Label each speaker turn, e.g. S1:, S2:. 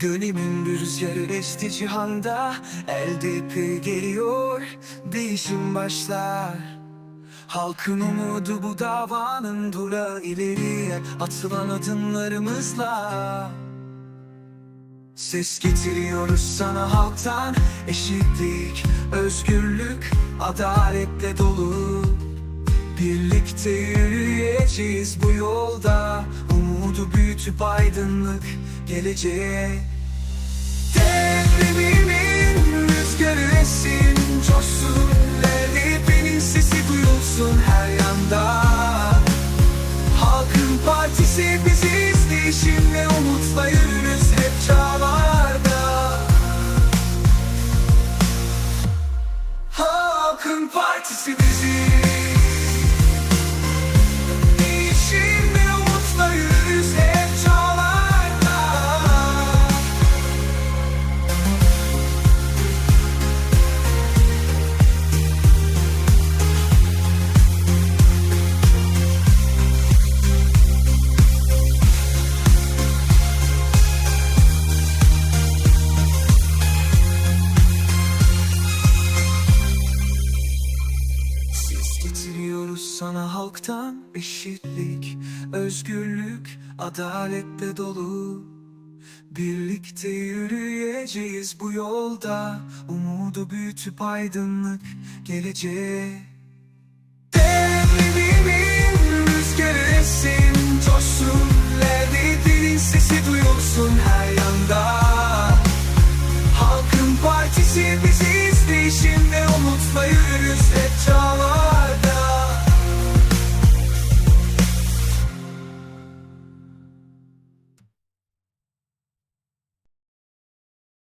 S1: Dönemin rüzgarı esti cihanda. LDP geliyor Değişim başlar. Halkın umudu bu davanın durağı ileriye. Atılan adımlarımızla. Ses getiriyoruz sana halktan. Eşitlik, özgürlük, adaletle dolu. Birlikte yürüyeceğiz bu yolda Büyütüp aydınlık geleceğe. Devrimimin rüzgarı esin Coşsun LDP'nin sesi duyulsun her yanda. Halkın partisi biziz Değişim ve umutla yürürüz hep çağlarda. Halkın partisi biziz sana halktan eşitlik, özgürlük, adaletle dolu. Birlikte yürüyeceğiz bu yolda, umudu büyütüp aydınlık geleceğe. Devrimimin rüzgarı esin, coşsun, LDP'nin sesi duyulsun her yanda. Halkın partisi biziz, değişim